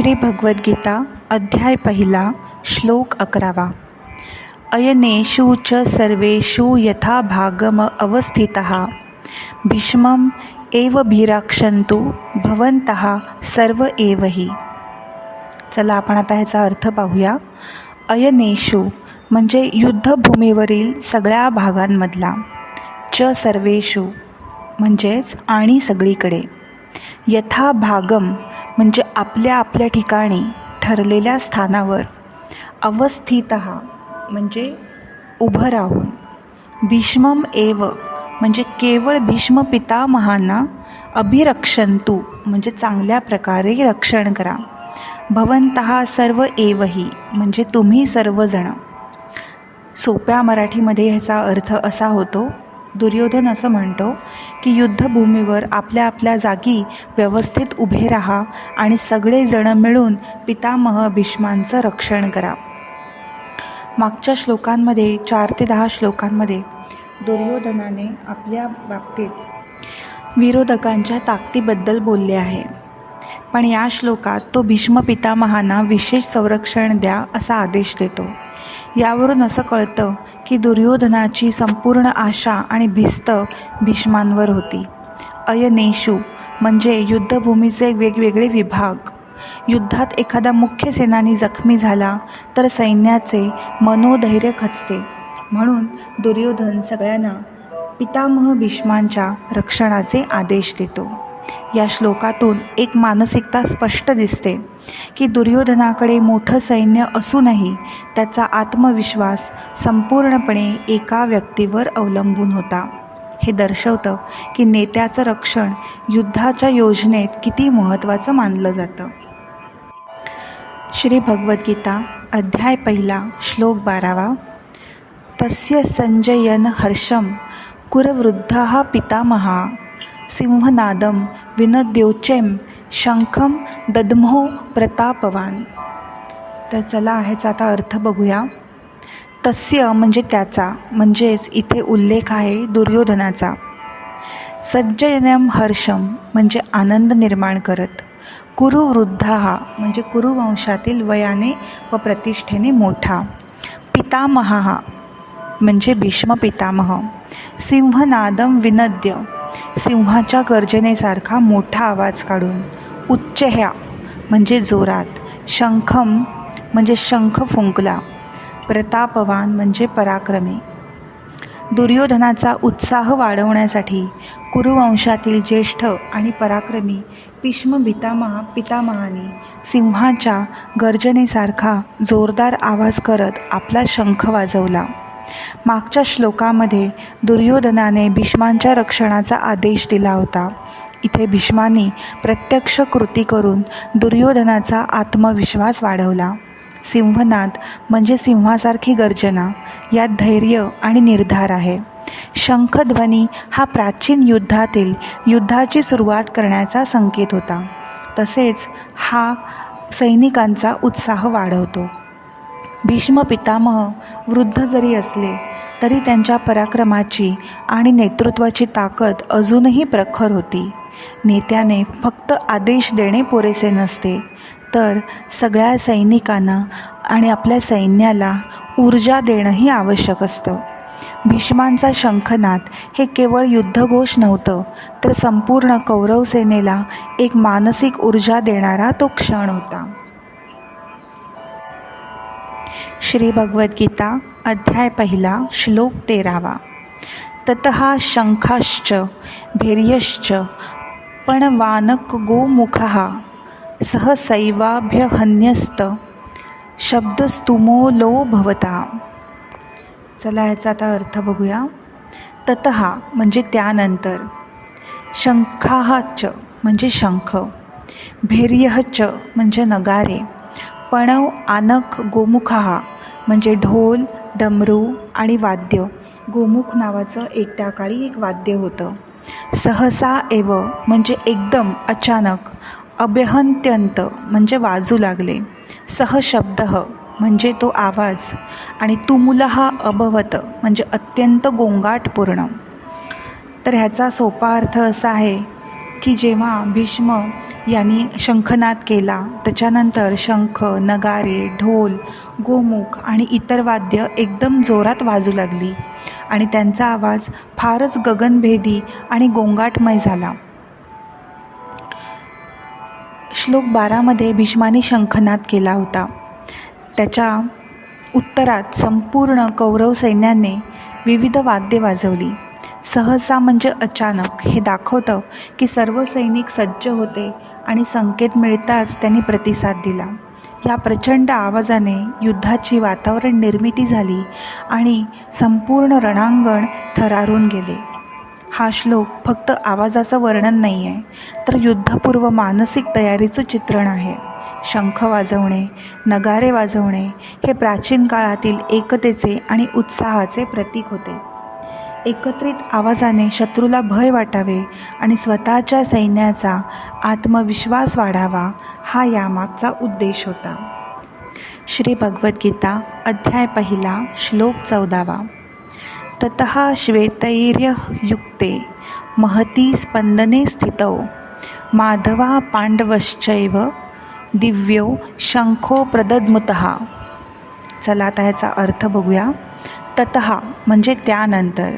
श्री भगवद्गीता अध्याय पहिला श्लोक अकरावा. अयनेषु च सर्वेषु यथा भागम अवस्थितः। भीष्मम एव भीराक्षन्तु भवन्तः सर्व एव हि। चला आपण आता ह्याचा अर्थ पाहूया. अयनेषु म्हणजे युद्धभूमीवरील सगळ्या भागांमधला च सर्वेषु म्हणजेच आणि सगळीकडे यथा भागम म्हणजे आपल्या आपल्या ठिकाणी ठरलेल्या स्थानावर अवस्थित म्हणजे उभं राहून. भीष्मम एव म्हणजे केवळ भीष्म पितामहांना अभिरक्षंतू म्हणजे चांगल्या प्रकारे रक्षण करा. भवंत सर्व एवही म्हणजे तुम्ही सर्वजण. सोप्या मराठीमध्ये ह्याचा अर्थ असा होतो दुर्योधन असं म्हणतो की युद्धभूमीवर आपल्या आपल्या जागी व्यवस्थित उभे राहा आणि सगळेजण मिळून पितामह भीष्मांचं रक्षण करा. मागच्या श्लोकांमध्ये चार ते दहा श्लोकांमध्ये दुर्योधनाने आपल्या बाबतीत विरोधकांच्या ताकदीबद्दल बोलले आहे. पण या श्लोकात तो भीष्म पितामहांना विशेष संरक्षण द्या असा आदेश देतो. यावरून असं कळतं की दुर्योधनाची संपूर्ण आशा आणि भिस्त भीष्मांवर होती. अयनेशू म्हणजे युद्धभूमीचे वेगवेगळे विभाग. युद्धात एखादा मुख्य सेनानी जखमी झाला तर सैन्याचे मनोधैर्य खचते. म्हणून दुर्योधन सगळ्यांना पितामह भीष्मांच्या रक्षणाचे आदेश देतो. या श्लोकातून एक मानसिकता स्पष्ट दिसते. की दुर्योधनाकडे मोठं सैन्य असूनही त्याचा आत्मविश्वास संपूर्णपणे एका व्यक्तीवर अवलंबून होता. हे दर्शवतं की नेत्याचं रक्षण युद्धाच्या योजनेत किती महत्त्वाचं मानलं जातं. श्री भगवद्गीता अध्याय पहिला श्लोक बारावा. तस्य संजयन हर्षम कुरवृद्धा पितामहा. सिंहनादम विनद्योचेम शंखम दद्मो प्रतापवान. तर चला ह्याचा आता अर्थ बघूया. तस्य म्हणजे त्याचा म्हणजेच इथे उल्लेख आहे दुर्योधनाचा. सज्जयनम हर्षम म्हणजे आनंद निर्माण करत. कुरुवृद्धा हा म्हणजे कुरुवंशातील वयाने व प्रतिष्ठेने मोठा. पितामहा हा म्हणजे भीष्म पितामह. सिंहनादम विनद्य. सिंहाच्या गर्जनेसारखा मोठा आवाज काढून. उच्चह्या म्हणजे जोरात. शंखम म्हणजे शंख फुंकला. प्रतापवान म्हणजे पराक्रमी. दुर्योधनाचा उत्साह वाढवण्यासाठी कुरुवंशातील ज्येष्ठ आणि पराक्रमी भीष्म भितामहा पितामहाने सिंहाच्या गर्जनेसारखा जोरदार आवाज करत आपला शंख वाजवला. मागच्या श्लोकामध्ये दुर्योधनाने भीष्मांच्या रक्षणाचा आदेश दिला होता. इथे भीष्मांनी प्रत्यक्ष कृती करून दुर्योधनाचा आत्मविश्वास वाढवला. सिंहनाद म्हणजे सिंहासारखी गर्जना यात धैर्य आणि निर्धार आहे. शंखध्वनी हा प्राचीन युद्धातील युद्धाची सुरुवात करण्याचा संकेत होता. तसेच हा सैनिकांचा उत्साह वाढवतो. भीष्म पितामह वृद्ध जरी असले तरी त्यांच्या पराक्रमाची आणि नेतृत्वाची ताकद अजूनही प्रखर होती. नेत्याने फक्त आदेश देणे पुरेसे नसते. तर सगळ्या सैनिकांना आणि आपल्या सैन्याला ऊर्जा देणंही आवश्यक असतं. भीष्मांचा शंखनाद हे केवळ युद्धघोष नव्हतं तर संपूर्ण कौरव सेनेला एक मानसिक ऊर्जा देणारा तो क्षण होता. श्री भगवद्गीता अध्याय पहिला श्लोक तेरावा. तत शंखाश्च पण वानक गोमुख सहसैवाभ्यहन्यस्त शब्दस्तुमो लो भवता चला ह्याचा आता अर्थ बघूया। ततः म्हणजे त्यानंतर। शंखाच म्हणजे शंख। भैर्यच म्हणजे नगारे। पणव आनक गोमुखा म्हणजे ढोल डमरू आणि वाद्य। गोमुख नावाचं एक त्या काळी एक वाद्य होतं। सहसा एव म्हणजे एकदम अचानक अभ्यहंत्यंत म्हणजे वाजू लागले. सहशब्द म्हणजे तो आवाज आणि तुमुलहा अभवत म्हणजे अत्यंत गोंगाटपूर्ण. तर ह्याचा सोपा अर्थ असा आहे की जेव्हा भीष्म यांनी शंखनाद केला. त्याच्यानंतर शंख नगारे ढोल गोमुख आणि इतर वाद्य एकदम जोरात वाजू लागली आणि त्यांचा आवाज फारच गगनभेदी आणि गोंगाटमय झाला. श्लोक बारामध्ये भीष्माने शंखनाद केला होता. त्याच्या उत्तरात संपूर्ण कौरव सैन्याने विविध वाद्ये वाजवली. सहसा म्हणजे अचानक हे दाखवतं की सर्व सैनिक सज्ज होते आणि संकेत मिळताच त्यांनी प्रतिसाद दिला. या प्रचंड आवाजाने युद्धाची वातावरण निर्मिती झाली आणि संपूर्ण रणांगण थरारून गेले. हा श्लोक फक्त आवाजाचं वर्णन नाही आहे तर युद्धपूर्व मानसिक तयारीचं चित्रण आहे. शंख वाजवणे नगारे वाजवणे हे प्राचीन काळातील एकतेचे आणि उत्साहाचे प्रतीक होते. एकत्रित आवाजाने शत्रूला भय वाटावे आणि स्वतःच्या सैन्याचा आत्मविश्वास वाढावा हा यामागचा उद्देश होता. श्री भगवद्गीता अध्याय पहिला श्लोक चौदावा. तत श्वेतैर्ययुक्ते महती स्पंदने स्थितौ. माधवा पांडवश्चैव दिव्यो शंखो प्रदद्मुत. चला आता ह्याचा अर्थ बघूया. तत म्हणजे त्यानंतर.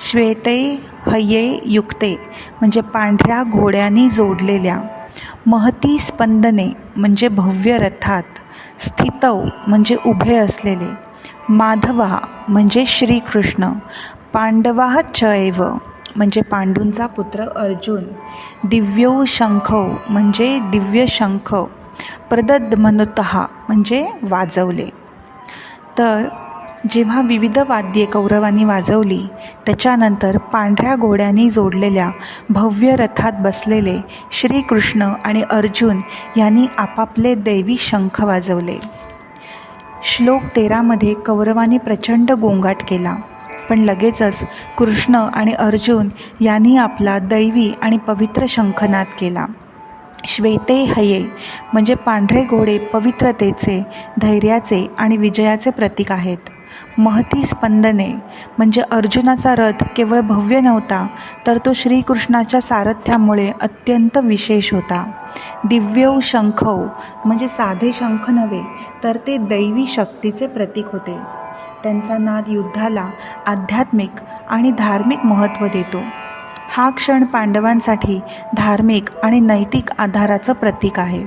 श्वेते हये युक्ते म्हणजे पांढऱ्या घोड्यांनी जोडलेल्या. महती स्पंदने म्हणजे भव्य रथात. स्थितव म्हणजे उभे असलेले. माधवा म्हणजे श्रीकृष्ण. पांडवा चैव म्हणजे पांडूंचा पुत्र अर्जुन. दिव्यो शंखो म्हणजे दिव्य शंख. प्रदद्मनुत म्हणजे वाजवले. तर जेव्हा विविध वाद्ये कौरवांनी वाजवली त्याच्यानंतर पांढऱ्या घोड्यांनी जोडलेल्या भव्य रथात बसलेले श्रीकृष्ण आणि अर्जुन यांनी आपापले दैवी शंख वाजवले. श्लोक तेरामध्ये कौरवांनी प्रचंड गोंगाट केला पण लगेचच कृष्ण आणि अर्जुन यांनी आपला दैवी आणि पवित्र शंखनाद केला. श्वेते हये म्हणजे पांढरे घोडे पवित्रतेचे धैर्याचे आणि विजयाचे प्रतीक आहेत. महती स्पंदने म्हणजे अर्जुनाचा रथ केवळ भव्य नव्हता तर तो श्रीकृष्णाच्या सारथ्यामुळे अत्यंत विशेष होता. दिव्यौ शंखव म्हणजे साधे शंख नव्हे तर ते दैवी शक्तीचे प्रतीक होते. त्यांचा नाद युद्धाला आध्यात्मिक आणि धार्मिक महत्त्व देतो. हा क्षण पांडवांसाठी धार्मिक आणि नैतिक आधाराचं प्रतीक आहे.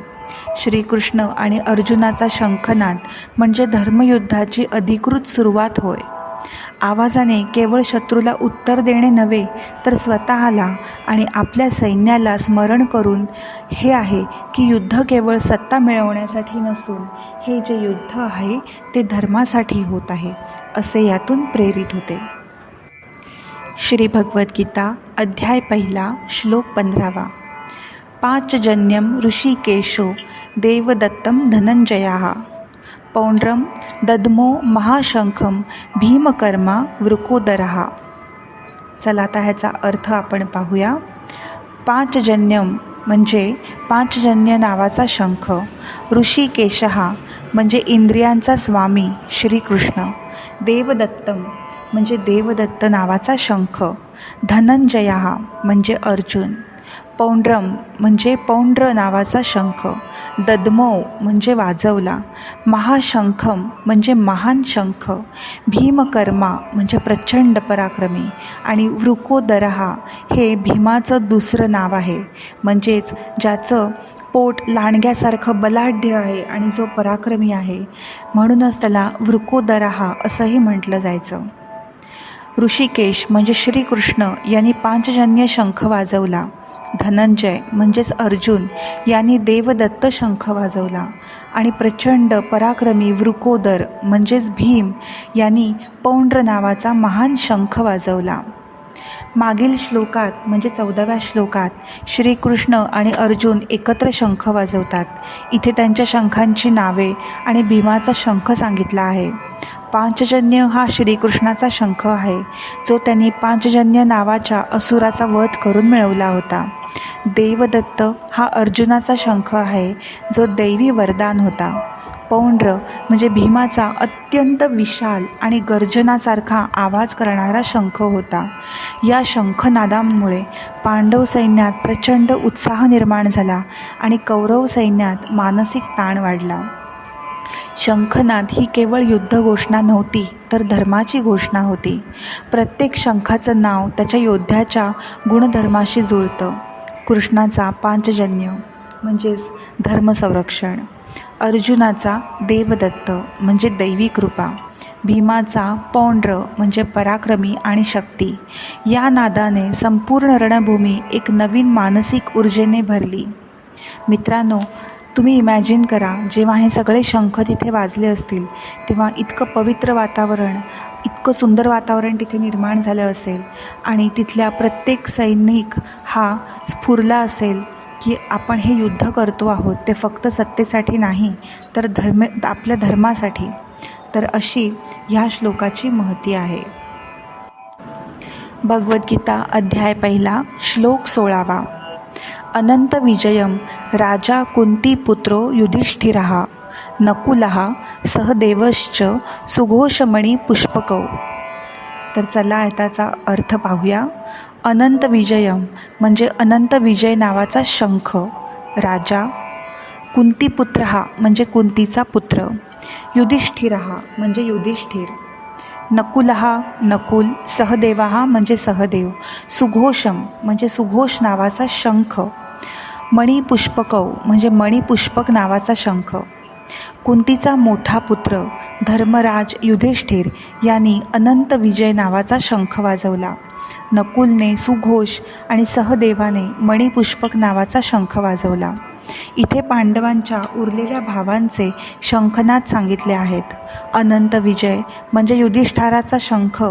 श्रीकृष्ण आणि अर्जुनाचा शंखनाद म्हणजे धर्मयुद्धाची अधिकृत सुरुवात होय. आवाजाने केवळ शत्रूला उत्तर देणे नव्हे तर स्वतःला आणि आपल्या सैन्याला स्मरण करून हे आहे की युद्ध केवळ सत्ता मिळवण्यासाठी नसून हे जे युद्ध आहे ते धर्मासाठी होत आहे असे यातून प्रेरित होते. श्री भगवद्गीता अध्याय पहिला श्लोक पंधरावा. पाचजन्यम ऋषिकेशो देवदत्तं धनंजया. पौंड्रम दद्मो महाशंखम भीमकर्मा वृकोदरहा चला आता ह्याचा अर्थ आपण पाहूया. पाचजन्यम म्हणजे पाचजन्य नावाचा शंख ऋषिकेश म्हणजे इंद्रियांचा स्वामी श्रीकृष्ण देवदत्तम. म्हणजे देवदत्त नावाचा शंख धनंजया म्हणजे अर्जुन पौंड्रम म्हणजे पौंड्र नावाचा शंख दद्मौ म्हणजे वाजवला महाशंखम म्हणजे महान शंख भीमकर्मा म्हणजे प्रचंड पराक्रमी आणि वृकोदरहा हे भीमाचं दुसरं नाव आहे. म्हणजेच ज्याचं पोट लांडग्यासारखं बलाढ्य आहे आणि जो पराक्रमी आहे म्हणूनच त्याला वृकोदरहा असंही म्हटलं जायचं. ऋषिकेश म्हणजे श्रीकृष्ण यांनी पांचजन्य शंख वाजवला. धनंजय म्हणजेच अर्जुन यांनी देवदत्त शंख वाजवला. आणि प्रचंड पराक्रमी वृकोदर म्हणजेच भीम यांनी पौंड्र नावाचा महान शंख वाजवला. मागील श्लोकात म्हणजे चौदाव्या श्लोकात श्रीकृष्ण आणि अर्जुन एकत्र शंख वाजवतात. इथे त्यांच्या शंखांची नावे आणि भीमाचा शंख सांगितला आहे. पांचजन्य हा श्रीकृष्णाचा शंख आहे जो त्यांनी पांचजन्य नावाच्या असुराचा वध करून मिळवला होता. देवदत्त हा अर्जुनाचा शंख आहे जो दैवी वरदान होता. पौंड्र म्हणजे भीमाचा अत्यंत विशाल आणि गर्जनासारखा आवाज करणारा शंख होता. या शंखनादामुळे पांडव सैन्यात प्रचंड उत्साह निर्माण झाला आणि कौरव सैन्यात मानसिक ताण वाढला. शंखनाद ही केवळ युद्ध घोषणा नव्हती तर धर्माची घोषणा होती. प्रत्येक शंखाचं नाव त्याच्या योद्ध्याच्या गुणधर्माशी जुळतं. कृष्णाचा पांचजन्य म्हणजेच धर्मसंरक्षण. अर्जुनाचा देवदत्त म्हणजे दैवी कृपा. भीमाचा पौंड्र म्हणजे पराक्रमी आणि शक्ती. या नादाने संपूर्ण रणभूमी एक नवीन मानसिक ऊर्जेने भरली. मित्रांनो तुम्ही इमॅजिन करा जेव्हा हे सगळे शंख तिथे वाजले असतील तेव्हा इतकं पवित्र वातावरण इतकं सुंदर वातावरण तिथे निर्माण झालं असेल. आणि तिथल्या प्रत्येक सैनिक हा स्फुरला असेल की आपण हे युद्ध करतो आहोत. ते फक्त सत्तेसाठी नाही तर धर्म आपल्या धर्मासाठी. तर अशी ह्या श्लोकाची महती आहे. भगवद्गीता अध्याय पहिला श्लोक सोळावा. अनंत विजयम राजा कुंतीपुत्रो युधिष्ठिरः नकुलः सहदेवश्च सुघोषमणी पुष्पकौ. तर चला त्याचा अर्थ पाहूया. अनंत विजयम म्हणजे अनंत विजय नावाचा शंख राजा. कुंतीपुत्र हा म्हणजे कुंतीचा पुत्र. युधिष्ठिर हा म्हणजे युधिष्ठिर. नकुलहा नकुल सहदेवा हा म्हणजे सहदेव. सुघोषम म्हणजे सुघोष नावाचा शंख. मणिपुष्पकौ म्हणजे मणिपुष्पक नावाचा शंख. कुंतीचा मोठा पुत्र धर्मराज युधिष्ठिर यांनी अनंत विजय नावाचा शंख वाजवला. नकुलने सुघोष आणि सहदेवाने मणिपुष्पक नावाचा शंख वाजवला. इथे पांडवांच्या उरलेल्या भावांचे शंखनाद सांगितले आहेत. अनंत विजय म्हणजे युधिष्ठाराचा शंख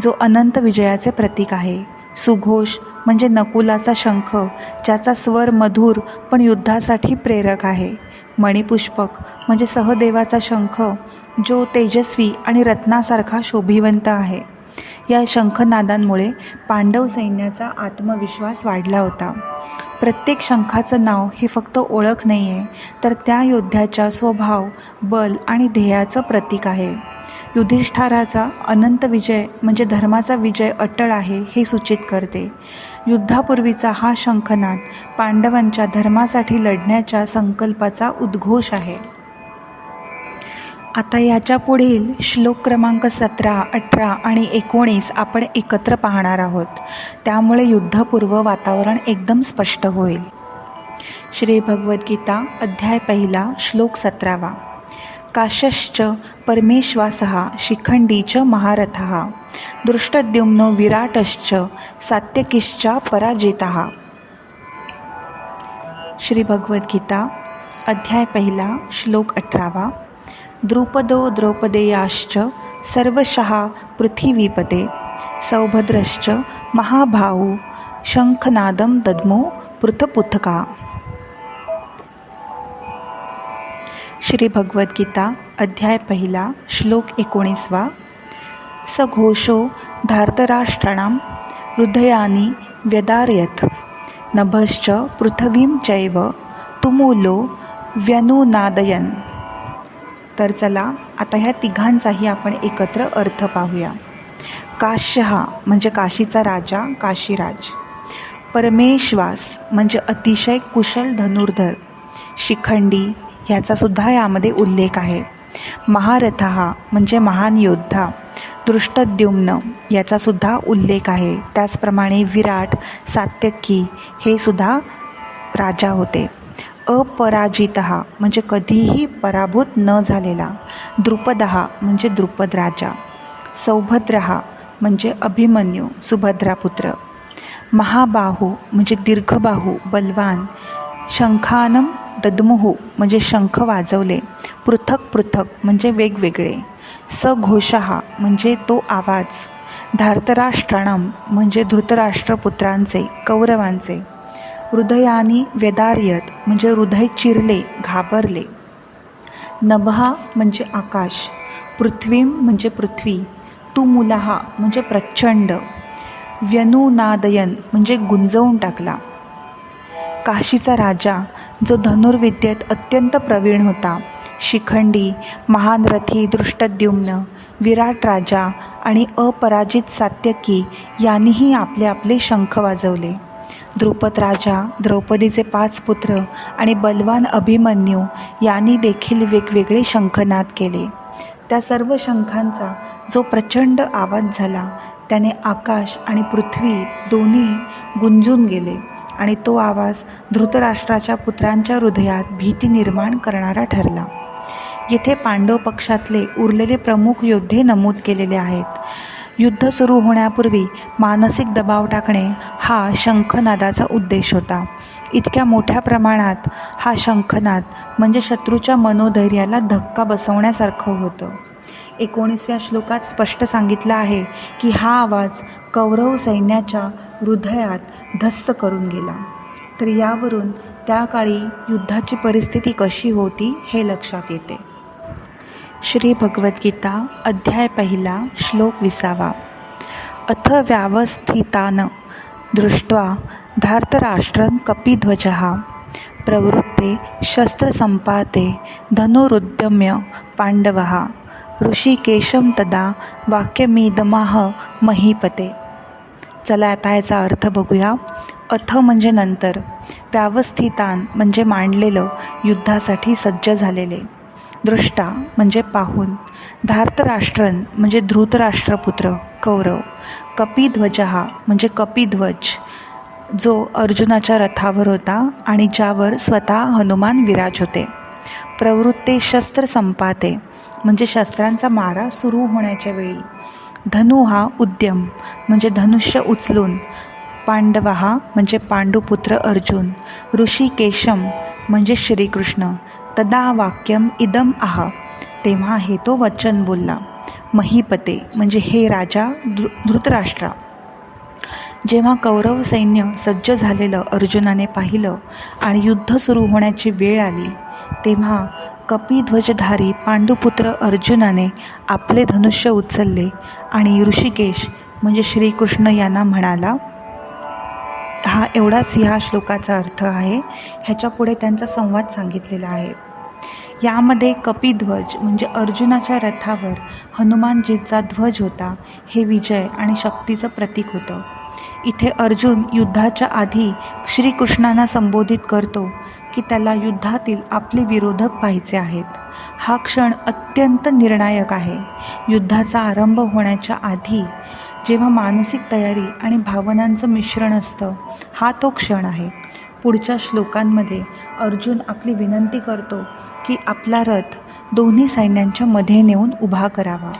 जो अनंत विजयाचे प्रतीक आहे. सुघोष म्हणजे नकुलाचा शंख ज्याचा स्वर मधुर पण युद्धासाठी प्रेरक आहे. मणिपुष्पक म्हणजे सहदेवाचा शंख जो तेजस्वी आणि रत्नासारखा शोभिवंत आहे. या शंखनादांमुळे पांडव सैन्याचा आत्मविश्वास वाढला होता. प्रत्येक शंखाचं नाव हे फक्त ओळख नाही आहे तर त्या योद्ध्याच्या स्वभाव बल आणि ध्येयाचं प्रतीक आहे. युधिष्ठाराचा अनंत विजय म्हणजे धर्माचा विजय अटळ आहे हे सूचित करते. युद्धापूर्वीचा हा शंखनाद पांडवांच्या धर्मासाठी लढण्याच्या संकल्पाचा उद्घोष आहे. आता याच्या पुढील श्लोक क्रमांक सतरा अठरा आणि एकोणीस आपण एकत्र पाहणार आहोत. त्यामुळे युद्धपूर्व वातावरण एकदम स्पष्ट होईल. श्री भगवद्गीता अध्याय पहिला श्लोक सतरावा. काशश्च परमेश्वास शिखंडी च महारथः. दृष्टद्युम्नो विराटश्च सात्यकीश्च पराजिता। श्री भगवद्गीता अध्याय पहिला श्लोक अठरावा। द्रुपदो द्रौपदेयाश्च सर्वशः पृथिवीपते सौभद्रश्च महाभाऊ शंखनादं दद्मो पृथपुथका। श्री भगवद्गीता अध्याय पहिला श्लोक एकोणीसवा। स घोषो धार्तराष्ट्रणां हृदयानि व्यदारयत्। नभश्च पृथ्वीं चैव तुमूलो व्यनुनादयन। तर चला आता ह्या तिघांचाही आपण एकत्र अर्थ पाहूया। काश्य हा म्हणजे काशीचा राजा काशीराज। परमेश्वास म्हणजे अतिशय कुशल धनुर्धर। शिखंडी ह्याचासुद्धा यामध्ये उल्लेख आहे। महारथ हा म्हणजे महान योद्धा। दृष्टद्युम्न याचासुद्धा उल्लेख आहे. त्याचप्रमाणे विराट सात्यकी हे सुद्धा राजा होते. अपराजित म्हणजे कधीही पराभूत न झालेला. द्रुपद म्हणजे द्रुपद राजा. सौभद्र म्हणजे अभिमन्यू सुभद्रापुत्र महाबाहू म्हणजे दीर्घबाहू बलवान. शंखानम ददमुहू म्हणजे शंख वाजवले. पृथक पृथक म्हणजे वेगवेगळे. सघोषहा म्हणजे तो आवाज. धार्तराष्ट्राणम म्हणजे धृतराष्ट्रपुत्रांचे कौरवांचे. हृदयानी व्यदार्यत म्हणजे हृदय चिरले घाबरले. नभहा म्हणजे आकाश. पृथ्वी म्हणजे पृथ्वी. तू मुलाहा म्हणजे प्रचंड. व्यनुनादयन म्हणजे गुंजवून टाकला. काशीचा राजा जो धनुर्विद्येत अत्यंत प्रवीण होता. शिखंडी महान रथी दृष्टद्युम्न विराट राजा आणि अपराजित सात्यकी यांनीही आपले आपले शंख वाजवले. द्रुपद राजा द्रौपदीचे पाच पुत्र आणि बलवान अभिमन्यू यांनी देखील वेगवेगळे शंखनाद केले. त्या सर्व शंखांचा जो प्रचंड आवाज झाला त्याने आकाश आणि पृथ्वी दोन्ही गुंजून गेले आणि तो आवाज धृतराष्ट्राच्या पुत्रांच्या हृदयात भीती निर्माण करणारा ठरला. येथे पांडव पक्षातले उरलेले प्रमुख योद्धे नमूद केलेले आहेत. युद्ध सुरू होण्यापूर्वी मानसिक दबाव टाकणे हा शंखनादाचा उद्देश होता. इतक्या मोठ्या प्रमाणात हा शंखनाद म्हणजे शत्रूच्या मनोधैर्याला धक्का बसवण्यासारखं होतं. एकोणीसव्या श्लोकात स्पष्ट सांगितलं आहे की हा आवाज कौरव सैन्याच्या हृदयात धस्स करून गेला. तर यावरून त्या काळी युद्धाची परिस्थिती कशी होती हे लक्षात येते. श्री भगवद्गीता अध्याय पहिला श्लोक विसावा. अथ व्यावस्थितान दृष्ट्वा धार्तराष्ट्रं कपिध्वजः. प्रवृत्ते शस्त्रसंपाते धनुरुद्यम्य पाण्डवः. ऋषिकेशं तदा वाक्यमिदमाह महीपते. चला आता याचा अर्थ बघूया. अथ म्हणजे नंतर. व्यवस्थितान म्हणजे मांडलेलं युद्धासाठी सज्ज झालेले. दृष्टा म्हणजे पाहून धार्तराष्ट्रन म्हणजे धृतराष्ट्रपुत्र कौरव कपिध्वजहा म्हणजे कपिध्वज जो अर्जुनाच्या रथावर होता आणि ज्यावर स्वतः हनुमान विराज होते. प्रवृत्ते शस्त्र संपाते म्हणजे शस्त्रांचा मारा सुरू होण्याच्या वेळी. धनु हा उद्यम म्हणजे धनुष्य उचलून पांडवा हा म्हणजे पांडुपुत्र अर्जुन ऋषिकेशम म्हणजे श्रीकृष्ण तदा वाक्यम इदम आह तेव्हा हे तो वचन बोलला. महीपते म्हणजे हे राजा धृ धृतराष्ट्रा. जेव्हा कौरव सैन्य सज्ज झालेलं अर्जुनाने पाहिलं आणि युद्ध सुरू होण्याची वेळ आली तेव्हा कपिध्वजधारी पांडुपुत्र अर्जुनाने आपले धनुष्य उचलले आणि ऋषिकेश म्हणजे श्रीकृष्ण यांना म्हणाला हा एवढाच ह्या श्लोकाचा अर्थ आहे. ह्याच्या पुढे त्यांचा संवाद सांगितलेला आहे. यामध्ये कपिध्वज म्हणजे अर्जुनाच्या रथावर हनुमानजीचा ध्वज होता. हे विजय आणि शक्तीचं प्रतीक होतं. इथे अर्जुन युद्धाच्या आधी श्रीकृष्णांना संबोधित करतो की त्याला युद्धातील आपले विरोधक पाहायचे आहेत. हा क्षण अत्यंत निर्णायक आहे. युद्धाचा आरंभ होण्याच्या आधी जेव्हा मानसिक तयारी आणि भावनांचं मिश्रण असतं हा तो क्षण आहे. पुढच्या श्लोकांमध्ये अर्जुन आपली विनंती करतो की आपला रथ दोन्ही सैन्यांच्या मध्ये नेऊन उभा करावा.